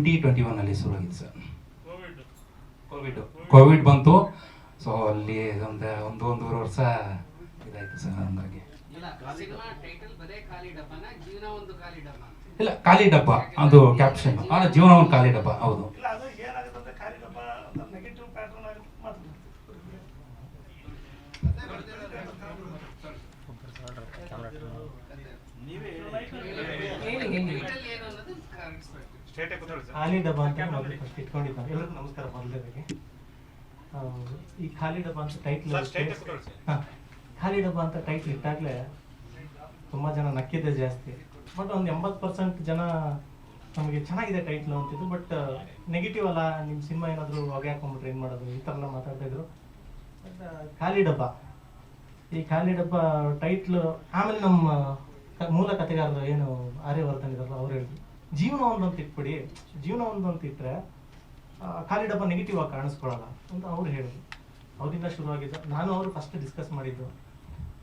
Twenty twenty ಒನ್ನಲ್ಲಿ ಶುರುವಾಗಿತ್ತು sir. Covid. Covid. ಬಂತು. ಸೊ ಅಲ್ಲಿ ಒಂದು ಒಂದು ಒಂದೂವರೆ ವರ್ಷ ಇದಾಯ್ತು ಸರ್ ಹಂಗಾಗಿ. ಇಲ್ಲ ಖಾಲಿ ಡಬ್ಬನ? ಜೀವನ ಒಂದು ಖಾಲಿ ಡಬ್ಬ? ಅದು ಕ್ಯಾಪ್ಷನ್ ಜೀವನ ಒಂದು ಖಾಲಿ ಡಬ್ಬ. ಹೌದು. ಅಂದ್ರೆ ಖಾಲಿ ಡಬ್ಬ ಅಂತ ಫಸ್ಟ್ ಇಟ್ಕೊಂಡಿದ್ದಾರೆ. ಎಲ್ಲರಿಗೂ ನಮಸ್ಕಾರ ಮೊದಲನೇದಾಗಿ ಈ ಖಾಲಿ ಡಬ್ಬ ಅಂತ ಟೈಟ್ಲ್ ಖಾಲಿ ಡಬ್ಬ ಅಂತ ಟೈಟ್ಲ್ ಇಟ್ಟಾಗಲೇ ತುಂಬ ಜನ ನಕ್ಕಿದ್ದೆ ಜಾಸ್ತಿ. ಬಟ್ ಒಂದು ಎಂಬತ್ತು ಪರ್ಸೆಂಟ್ ಜನ ನಮಗೆ ಚೆನ್ನಾಗಿದೆ ಟೈಟ್ಲು ಅಂತಿದ್ರು ಬಟ್ ನೆಗೆಟಿವ್ ಅಲ್ಲ ನಿಮ್ಮ ಸಿನಿಮಾ ಏನಾದರೂ ಹೊಗೆ ಹಾಕೊಂಡ್ಬಿಟ್ರೆ ಏನು ಮಾಡೋದು? ಈ ಥರ ಎಲ್ಲ ಮಾತಾಡ್ತಾ ಇದ್ರು. ಖಾಲಿ ಡಬ್ಬ. ಈ ಖಾಲಿ ಡಬ್ಬ ಟೈಟ್ಲು ಆಮೇಲೆ ನಮ್ಮ ಮೂಲ ಕಥೆಗಾರರು ಏನು ಆರ್ಯವರ್ಧನ್ ಇದಾರಲ್ಲ ಅವ್ರು ಹೇಳಿದ್ರು. ಜೀವನ ಒಂದಂತ ಇಟ್ಬಿಡಿ ಜೀವನ ಒಂದಂತ ಇಟ್ಟರೆ ಖಾಲಿ ಡಬ್ಬ ನೆಗೆಟಿವ್ ಆಗಿ ಕಾಣಿಸ್ಕೊಳ್ಳಲ್ಲ ಅಂತ ಅವ್ರು ಹೇಳಿದ್ರು. ಅವರಿಂದ ಶುರುವಾಗಿದ್ದು, ನಾನು ಅವರು ಫಸ್ಟ್ ಡಿಸ್ಕಸ್ ಮಾಡಿದ್ದು.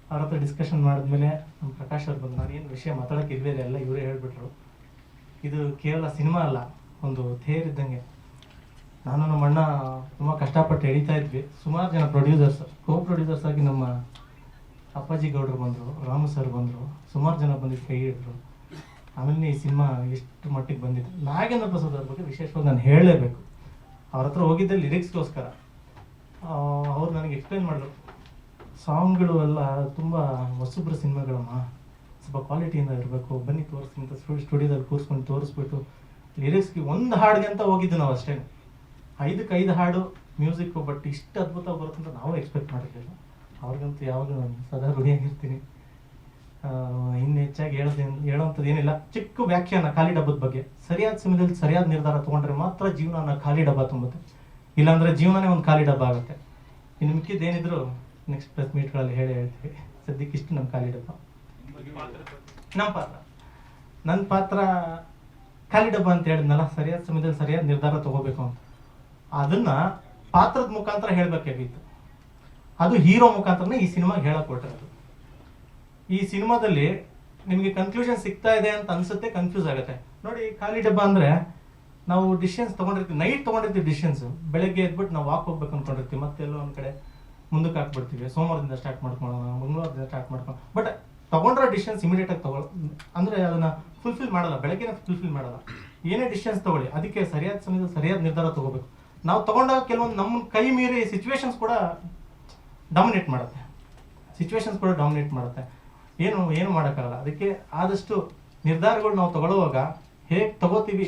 ಅವ್ರ ಹತ್ರ ಡಿಸ್ಕಷನ್ ಮಾಡಿದ್ಮೇಲೆ ನಮ್ಮ ಪ್ರಕಾಶ್ ಅವ್ರು ಬಂದು ನಾನು ಏನು ವಿಷಯ ಮಾತಾಡೋಕೆ ಇಲ್ವೇ ಎಲ್ಲ ಇವರೇ ಹೇಳ್ಬಿಟ್ರು. ಇದು ಕೇವಲ ಸಿನಿಮಾ ಅಲ್ಲ, ಒಂದು ಥೇರ್ ಇದ್ದಂಗೆ. ನಾನು ನಮ್ಮ ಅಣ್ಣ ತುಂಬ ಕಷ್ಟಪಟ್ಟು ಎಳಿತಾ ಇದ್ವಿ. ಸುಮಾರು ಜನ ಪ್ರೊಡ್ಯೂಸರ್ಸ್ ಕೋ ಪ್ರೊಡ್ಯೂಸರ್ಸ್ ಆಗಿ ನಮ್ಮ ಅಪ್ಪಾಜಿ ಗೌಡ್ರು ಬಂದರು, ರಾಮು ಸರ್ ಬಂದರು, ಸುಮಾರು ಜನ ಬಂದಿದ್ದು ಕೈ ಹಿಡಿದ್ರು. ಆಮೇಲೆ ಈ ಸಿನಿಮಾ ಎಷ್ಟು ಮಟ್ಟಿಗೆ ಬಂದಿತ್ತು ನಾಗೇಂದ್ರ ಪ್ರಸಾದ್ ಅವ್ರ ಬಗ್ಗೆ ವಿಶೇಷವಾಗಿ ನಾನು ಹೇಳಲೇಬೇಕು. ಅವ್ರ ಹತ್ರ ಹೋಗಿದ್ದೆ ಲಿರಿಕ್ಸ್ಗೋಸ್ಕರ ಅವ್ರು ನನಗೆ ಎಕ್ಸ್ಪ್ಲೈನ್ ಮಾಡಿದ್ರು ಸಾಂಗ್ಗಳು ಎಲ್ಲ ತುಂಬ ಹೊಸಬ್ರ ಸಿನಿಮಾಗಳಮ್ಮ. ಸ್ವಲ್ಪ ಕ್ವಾಲಿಟಿಯಿಂದ ಇರಬೇಕು. ಬನ್ನಿ ತೋರಿಸ್ತೀನಿ ಅಂತ ಸ್ಟುಡಿಯೋದಲ್ಲಿ ಕೂರಿಸ್ಕೊಂಡು ತೋರಿಸ್ಬಿಟ್ಟು ಲಿರಿಕ್ಸ್ಗೆ ಒಂದು ಹಾಡಿಗೆ ಅಂತ ಹೋಗಿದ್ದು ನಾವು ಅಷ್ಟೇ ಐದಕ್ಕೆ ಐದು ಹಾಡು ಮ್ಯೂಸಿಕ್ಕು ಬಟ್ ಇಷ್ಟು ಅದ್ಭುತ ಬರುತ್ತೆ ಅಂತ ನಾವು ಎಕ್ಸ್ಪೆಕ್ಟ್ ಮಾಡಿರಲಿಲ್ಲ. ಅವ್ರಿಗಂತೂ ಯಾವಾಗಲೂ ನಾನು ಸದಾ ಋಣಿಯಾಗಿರ್ತೀನಿ. ಇನ್ನು ಹೆಚ್ಚಾಗಿ ಹೇಳೋದು ಹೇಳೋವಂಥದ್ದು ಏನಿಲ್ಲ. ಚಿಕ್ಕ ವ್ಯಾಖ್ಯಾನ, ಖಾಲಿ ಡಬ್ಬದ ಬಗ್ಗೆ. ಸರಿಯಾದ ಸಮಯದಲ್ಲಿ ಸರಿಯಾದ ನಿರ್ಧಾರ ತೊಗೊಂಡ್ರೆ ಮಾತ್ರ ಜೀವನ ಖಾಲಿ ಡಬ್ಬ ತುಂಬುತ್ತೆ. ಇಲ್ಲಾಂದ್ರೆ ಜೀವನನೇ ಒಂದು ಖಾಲಿ ಡಬ್ಬ ಆಗುತ್ತೆ. ಇನ್ನು ಮಿಕ್ಕಿದ್ದೇನಿದ್ರು ನೆಕ್ಸ್ಟ್ ಪ್ರೆಸ್ ಮೀಟ್ಗಳಲ್ಲಿ ಹೇಳಿ ಹೇಳ್ತೀವಿ. ಸದ್ಯಕ್ಕೆ ಇಷ್ಟು ನಮ್ಮ ಖಾಲಿ ಡಬ್ಬ. ನಮ್ಮ ಪಾತ್ರ. ನನ್ನ ಪಾತ್ರ ಖಾಲಿ ಡಬ್ಬ ಅಂತ ಹೇಳಿದ್ನಲ್ಲ, ಸರಿಯಾದ ಸಮಯದಲ್ಲಿ ಸರಿಯಾದ ನಿರ್ಧಾರ ತಗೋಬೇಕು ಅಂತ. ಅದನ್ನ ಪಾತ್ರದ ಮುಖಾಂತರ ಹೇಳ್ಬೇಕಾಗಿತ್ತು ಅದು ಹೀರೋ ಮುಖಾಂತರನೇ ಈ ಸಿನಿಮಾಗೆ ಹೇಳಕ್ ಹೊರಟಿರೋದು. ಈ ಸಿನಿಮಾದಲ್ಲಿ ನಿಮಗೆ ಕನ್ಕ್ಲೂಷನ್ ಸಿಗ್ತಾ ಇದೆ ಅಂತ ಅನ್ಸುತ್ತೆ ಕನ್ಫ್ಯೂಸ್ ಆಗುತ್ತೆ. ನೋಡಿ, ಖಾಲಿ ಡಬ್ಬ ಅಂದ್ರೆ ನಾವು ಡಿಸಿಷನ್ಸ್ ತಗೊಂಡಿರ್ತೀವಿ ನೈಟ್ ತಗೊಂಡಿರ್ತೀವಿ ಡಿಸಿಷನ್ಸ್ ಬೆಳಗ್ಗೆ ಎದ್ಬಿಟ್ಟು ನಾವು ವಾಕ್ ಹೋಗ್ಬೇಕು ಅನ್ಕೊಂಡಿರ್ತೀವಿ. ಮತ್ತೆ ಎಲ್ಲೋ ಒಂದ್ ಕಡೆ ಮುಂದಕ್ಕೆ ಹಾಕ್ಬಿಡ್ತೀವಿ. ಸೋಮವಾರದಿಂದ ಸ್ಟಾರ್ಟ್ ಮಾಡ್ಕೊಳ್ಳೋಣ, ಮಂಗಳವಾರದಿಂದ ಸ್ಟಾರ್ಟ್ ಮಾಡ್ಕೊಳ್ಳೋಣ. ಬಟ್ ತಗೊಂಡ್ರೆ ಡಿಸಿಷನ್ಸ್ ಇಮಿಡಿಯೇಟ್ ಆಗಿ ತಗೊಳ್, ಅಂದ್ರೆ ಅದನ್ನ ಫುಲ್ಫಿಲ್ ಮಾಡಲ್ಲ ಬೆಳಗ್ಗೆ ಫುಲ್ಫಿಲ್ ಮಾಡಲ್ಲ. ಏನೇ ಡಿಸಿಷನ್ಸ್ ತಗೊಳ್ಳಿ, ಅದಕ್ಕೆ ಸರಿಯಾದ ಸಮಯದಲ್ಲಿ ಸರಿಯಾದ ನಿರ್ಧಾರ ತಗೋಬೇಕು. ನಾವು ತಗೊಂಡಾಗ ಕೆಲವೊಂದು ನಮ್ಮ ಕೈ ಮೀರಿ ಸಿಚುವೇಶನ್ಸ್ ಕೂಡ ಡಾಮಿನೇಟ್ ಮಾಡುತ್ತೆ. ಸಿಚುವೇಶನ್ಸ್ ಕೂಡ ಡಾಮಿನೇಟ್ ಮಾಡುತ್ತೆ. ಏನು ಏನು ಮಾಡೋಕ್ಕಾಗಲ್ಲ. ಅದಕ್ಕೆ ಆದಷ್ಟು ನಿರ್ಧಾರಗಳು ನಾವು ತಗೊಳ್ಳುವಾಗ ಹೇಗೆ ತಗೋತೀವಿ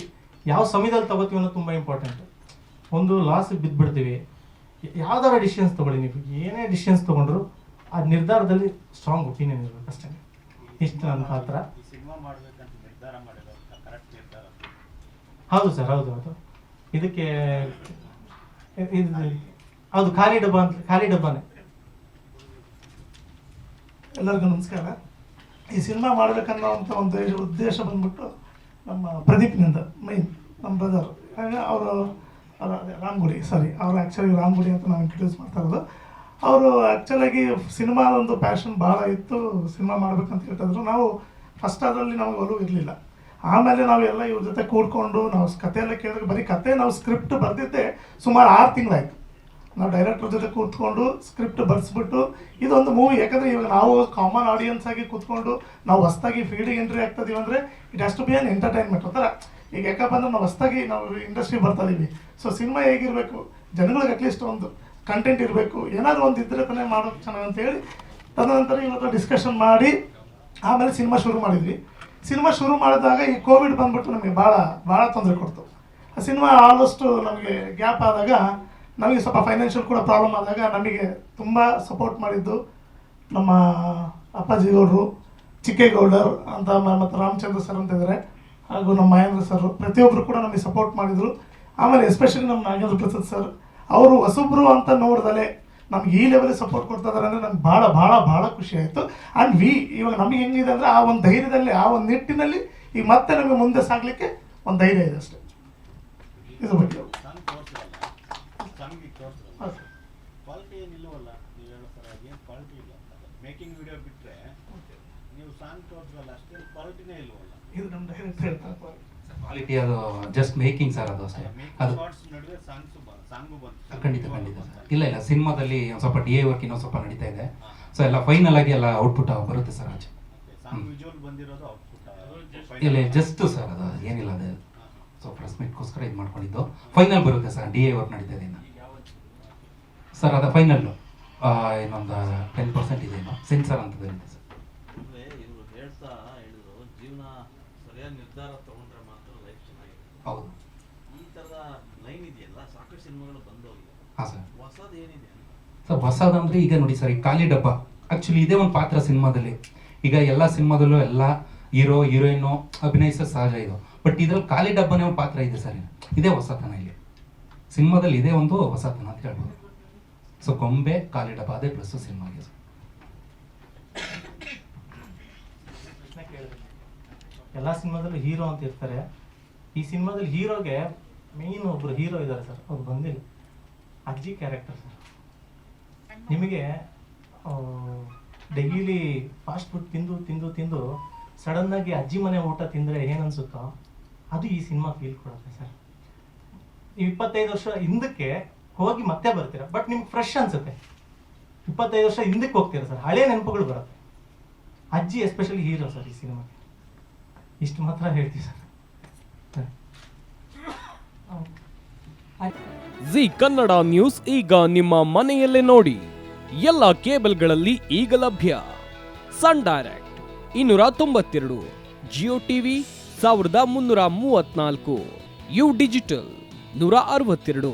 ಯಾವ ಸಮಯದಲ್ಲಿ ತಗೋತೀವಿ ಅನ್ನೋದು ತುಂಬ ಇಂಪಾರ್ಟೆಂಟ್ ಒಂದು ಲಾಸ್ ಬಿದ್ದುಬಿಡ್ತೀವಿ ಯಾವ್ದಾರ ಡಿಸಿಷನ್ಸ್ ತಗೊಳ್ಳಿ. ನೀವು ಏನೇ ಡಿಸಿಷನ್ಸ್ ತಗೊಂಡ್ರು ಆ ನಿರ್ಧಾರದಲ್ಲಿ ಸ್ಟ್ರಾಂಗ್ ಒಪಿನಿಯನ್ ಇರಬೇಕು ಅಷ್ಟೇ. ಇಷ್ಟು ನನ್ನ ಪಾತ್ರ ಹೌದು ಸರ್ ಹೌದು ಹೌದು. ಇದಕ್ಕೆ ಇದು ಹೌದು ಖಾಲಿ ಡಬ್ಬ ಅಂತ ಖಾಲಿ ಡಬ್ಬನೇ. ಎಲ್ಲರಿಗೂ ನಮಸ್ಕಾರ. ಈ ಸಿನಿಮಾ ಮಾಡ್ಬೇಕನ್ನೋವಂಥ ಒಂದು ಉದ್ದೇಶ ಬಂದ್ಬಿಟ್ಟು ನಮ್ಮ ಪ್ರದೀಪ್ನಿಂದ ಮೈನ್ ನಮ್ಮ ಬ್ರದರ್ ಅವರು ರಾಮ್ಗುಡಿ ಸಾರಿ ಅವರು ಆ್ಯಕ್ಚುಲಿ ರಾಮ್ಗುಡಿ ಅಂತ ನಾವು ಇಂಟ್ರೊಡ್ಯೂಸ್ ಮಾಡ್ತಾ ಇರೋದು. ಅವರು ಆ್ಯಕ್ಚುಲಾಗಿ ಸಿನಿಮಾ ಒಂದು ಪ್ಯಾಷನ್ ಭಾಳ ಇತ್ತು, ಸಿನಿಮಾ ಮಾಡ್ಬೇಕಂತ ಹೇಳ್ತಾಯಿದ್ರು. ನಾವು ಫಸ್ಟ್ ಅದರಲ್ಲಿ ನಮಗೆ ಒಲವು ಇರಲಿಲ್ಲ. ಆಮೇಲೆ ನಾವು ಎಲ್ಲ ಇವ್ರ ಜೊತೆ ಕೂಡ್ಕೊಂಡು, ನಾವು ಕಥೆಯೆಲ್ಲ ಎಲ್ಲ ಕೇಳಿದ್ರೆ ಬರೀ ಕತೆ ನಾವು ಸ್ಕ್ರಿಪ್ಟ್ ಬರೆದಿದ್ದೆ ಸುಮಾರು ಆರು ತಿಂಗಳಾಯ್ತು. ನಾವು ಡೈರೆಕ್ಟರ್ ಜೊತೆ ಕೂತ್ಕೊಂಡು ಸ್ಕ್ರಿಪ್ಟ್ ಬರೆಸ್ಬಿಟ್ಟು ಇದೊಂದು ಮೂವಿ ಯಾಕಂದರೆ ಇವಾಗ ನಾವು ಕಾಮನ್ ಆಡಿಯನ್ಸ್ ಆಗಿ ಕೂತ್ಕೊಂಡು ನಾವು ಹೊಸ್ದಾಗಿ ಫೀಲ್ಡಿಗೆ ಎಂಟ್ರಿ ಆಗ್ತದೀವಿ ಅಂದರೆ it has to be an entertainment ಒಂಥರ. ಈಗ ಯಾಕಪ್ಪ ಅಂದ್ರೆ ನಾವು ಹೊಸ್ದಾಗಿ ನಾವು ಇಂಡಸ್ಟ್ರಿ ಬರ್ತಾಯಿದ್ದೀವಿ ಸೊ ಸಿನಿಮಾ ಹೇಗಿರಬೇಕು? ಜನಗಳಿಗೆ ಅಟ್ಲೀಸ್ಟ್ ಒಂದು ಕಂಟೆಂಟ್ ಇರಬೇಕು. ಏನಾದರೂ ಒಂದು ಇದ್ರೆ ತಾನೇ ಮಾಡೋದು ಚೆನ್ನಾಗಿ ಅಂತೇಳಿ ತದನಂತರ ಇವತ್ತು ಡಿಸ್ಕಷನ್ ಮಾಡಿ ಆಮೇಲೆ ಸಿನಿಮಾ ಶುರು ಮಾಡಿದ್ವಿ. ಸಿನಿಮಾ ಶುರು ಮಾಡಿದಾಗ ಈ ಕೋವಿಡ್ ಬಂದ್ಬಿಟ್ಟು ನಮಗೆ ಭಾಳ ಭಾಳ ತೊಂದರೆ ಕೊಡ್ತು. ಆ ಸಿನಿಮಾ ಆಲ್ಮೋಸ್ಟು ನಮಗೆ ಗ್ಯಾಪ್ ಆದಾಗ ನಮಗೆ ಸ್ವಲ್ಪ ಫೈನಾನ್ಷಿಯಲ್ ಕೂಡ ಪ್ರಾಬ್ಲಮ್ ಆದಾಗ ನಮಗೆ ತುಂಬ ಸಪೋರ್ಟ್ ಮಾಡಿದ್ದು ನಮ್ಮ ಅಪ್ಪಾಜಿ ಗೌಡರು ಚಿಕ್ಕೇಗೌಡರ್ ಅಂತ ಮತ್ತು ರಾಮಚಂದ್ರ ಸರ್ ಅಂತ ಇದ್ದಾರೆ. ಹಾಗೂ ನಮ್ಮ ಮಹೇಂದ್ರ ಸರ್ ಪ್ರತಿಯೊಬ್ಬರು ಕೂಡ ನಮಗೆ ಸಪೋರ್ಟ್ ಮಾಡಿದರು. ಆಮೇಲೆ ಎಸ್ಪೆಷಲಿ ನಮ್ಮ ನಾಗೇಂದ್ರ ಪ್ರಸಾದ್ ಸರ್ ಅವರು ಹೊಸಬ್ರು ಅಂತ ನೋಡ್ದಲೆ ನಮ್ಗೆ ಈ ಲೆವೆಲ್ ಸಪೋರ್ಟ್ ಕೊಡ್ತಾ ಇದಾರೆ ಅಂದರೆ ನಮ್ಗೆ ಭಾಳ ಭಾಳ ಭಾಳ ಖುಷಿ ಆಯಿತು. ಆ್ಯಂಡ್ ವಿ ಇವಾಗ ನಮಗೆ ಹೆಂಗಿದೆ ಅಂದರೆ ಆ ಒಂದು ಧೈರ್ಯದಲ್ಲಿ, ಆ ಒಂದು ನಿಟ್ಟಿನಲ್ಲಿ ಈಗ ಮತ್ತೆ ನಮಗೆ ಮುಂದೆ ಸಾಗಲಿಕ್ಕೆ ಒಂದು ಧೈರ್ಯ ಇದೆ ಅಷ್ಟೇ. ಇದು ಬಗ್ಗೆ. ತೋರಿಸಿರಲ್ಲ ಸರ್. ಕ್ವಾಲಿಟಿ ಏನು ಇಲ್ಲವಲ್ಲ ನೀವು ಹೇಳೋ ಸರ್ ಏನು ಕ್ವಾಲಿಟಿ ಇಲ್ಲ. ಮೇಕಿಂಗ್ ವಿಡಿಯೋ ಬಿಟ್ಟರೆ ನೀವು ಸಾಂಗ್ ತೋರಿಸಲ್ಲ ಅಷ್ಟೇ ಕ್ವಾಲಿಟಿನೇ ಇಲ್ವಲ್ಲ. ಇದು ನಮ್ಮ ಡೈರೆಕ್ಟ್ ಹೇಳ್ತಾರೆ ಕ್ವಾಲಿಟಿ ಅದು ಜಸ್ಟ್ ಮೇಕಿಂಗ್ ಸರ್ ಅದು ಅಷ್ಟೇ. ಅದು ಶಾರ್ಟ್ಸ್ ನಡುವೆ ಸಾಂಗ್ಸ್ ಸಾಂಗು ಬಂತು. ಖಂಡಿತ ಖಂಡಿತ ಸರ್ ಇಲ್ಲ ಇಲ್ಲ ಸಿನಿಮಾದಲ್ಲಿ ಒಂದು ಸ್ವಲ್ಪ ಡಿ ಎ ವರ್ಕ್ ಇನ್ನೊಂದು ಸ್ವಲ್ಪ ನಡೀತಾ ಇದೆ. ಸೊ ಎಲ್ಲ ಫೈನಲ್ ಆಗಿ ಎಲ್ಲ ಔಟ್ಪುಟ್ ಬರುತ್ತೆ ಸರ್ ಆಚೆ. ಸಾಂಗ್ ವಿಜುವಲ್ ಬಂದಿರೋದು ಔಟ್ಪುಟ್ ಇಲ್ಲ ಜಸ್ಟ್ ಸರ್ ಅದು ಏನಿಲ್ಲ ಅದು. ಸೊ ಪ್ರೆಸ್ ಮೀಟ್ಗೋಸ್ಕರ ಇದು ಮಾಡ್ಕೊಂಡಿದ್ದು. ಫೈನಲ್ ಬರುತ್ತೆ ಸರ್ ಡಿ ಎ ವರ್ಕ್ ನಡೀತಾ ಇದೆ ಇನ್ನು. ಸರ್ ಅದು ಫೈನಲ್ ಇನ್ನೊಂದು ಟೆನ್ ಪರ್ಸೆಂಟ್ ಇದೆ ಸೆನ್ಸರ್ ಅಂತ ಸರ್. ಅಂದ್ರೆ ಇವರು ಹೇಳ್ತಾ ಹೇಳಿದ್ರು ಜೀವನ ಸರಿಯಾದ ನಿರ್ಧಾರ ತಗೊಂಡ್ರೆ ಮಾತ್ರ ಲೈಫ್ ಚೆನ್ನಾಗಿದೆ ಹೌದು. ಈ ತರದ ಲೈನ್ ಇದೆಯಲ್ಲ ಸಾಕಷ್ಟು ಸಿನಿಮಾಗಳು ಬಂದೋಗಿದೆ. ಹಾಂ ಸರ್. ಹೊಸದು ಏನಿದೆ ಅಂತ? ಸರ್ ಹೊಸದಂದ್ರೆ ಈಗ ನೋಡಿ ಸರ್ ಈ ಖಾಲಿ ಡಬ್ಬ. ಆಕ್ಚುಲಿ ಇದೇ ಒಂದು ಪಾತ್ರ ಸಿನಿಮಾದಲ್ಲಿ. ಈಗ ಎಲ್ಲ ಸಿನಿಮಾದಲ್ಲೂ ಎಲ್ಲ ಹೀರೋ ಹೀರೋಯಿನ್ನು ಅಭಿನಯಿಸೋ ಸಹಜ ಇದು. ಬಟ್ ಇದ್ರಲ್ಲಿ ಖಾಲಿ ಡಬ್ಬನೇ ಒಂದು ಪಾತ್ರ ಇದೆ ಸರ್. ಇದೇ ಹೊಸತನ ಇಲ್ಲಿ. ಸಿನಿಮಾದಲ್ಲಿ ಇದೇ ಒಂದು ಹೊಸತನ ಅಂತ ಹೇಳ್ಬೋದು. ಸೊ ಗೊಂಬೆ ಕಾಲಿಡ ಬಾಧೆ ಪ್ಲಸ್ ಪ್ರಶ್ನೆ ಕೇಳಿದೆ ಎಲ್ಲ ಸಿನಿಮಾದಲ್ಲೂ ಹೀರೋ ಅಂತ ಇರ್ತಾರೆ. ಈ ಸಿನಿಮಾದಲ್ಲಿ ಹೀರೋಗೆ ಮೇನ್ ಒಬ್ರು ಹೀರೋ ಇದ್ದಾರೆ ಸರ್. ಅವ್ರು ಬಂದಿಲ್ಲ. ಅಜ್ಜಿ ಕ್ಯಾರೆಕ್ಟರ್ ಸರ್. ನಿಮಗೆ ಡೈಲಿ ಫಾಸ್ಟ್ ಫುಡ್ ತಿಂದು ತಿಂದು ತಿಂದು ಸಡನ್ ಆಗಿ ಅಜ್ಜಿ ಮನೆ ಊಟ ತಿಂದರೆ ಏನನ್ಸುತ್ತೋ ಅದು ಈ ಸಿನಿಮಾ ಫೀಲ್ ಕೊಡುತ್ತೆ ಸರ್. ಇಪ್ಪತ್ತೈದು ವರ್ಷ ಹಿಂದಕ್ಕೆ ಹೋಗಿ ಮತ್ತೆ ಬರ್ತೀರಾ? ಬಟ್ ನಿಮ್ಗೆ ಫ್ರೆಶ್ ಅನ್ಸುತ್ತೆ. ಇಪ್ಪತ್ತೈದು ವರ್ಷ ಹಿಂದಕ್ಕೆ ಹೋಗ್ತೀರಾ ಸರ್? ಹಳೆ ನೆನಪುಗಳು ಬರುತ್ತೆ. ಅಜ್ಜಿ ಎಸ್ಪೆಷಲಿ ಹೀರೋ ಸರ್ ಈ ಸಿನಿಮಾಗೆ ಇಷ್ಟು ಮಾತ್ರ ಹೇಳ್ತೀವಿ ಸರ್. ಜಿ ಕನ್ನಡ ನ್ಯೂಸ್ ಈಗ ನಿಮ್ಮ ಮನೆಯಲ್ಲೇ ನೋಡಿ. ಎಲ್ಲ ಕೇಬಲ್ಗಳಲ್ಲಿ ಈಗ ಲಭ್ಯ. ಸನ್ ಡೈರೆಕ್ಟ್ ಇನ್ನೂರ ತೊಂಬತ್ತೆರಡು, ಜಿಯೋ ಟಿವಿ ಸಾವಿರದ ಮುನ್ನೂರ ಮೂವತ್ನಾಲ್ಕು ಯು ಡಿಜಿಟಲ್ ನೂರ ಅರವತ್ತೆರಡು.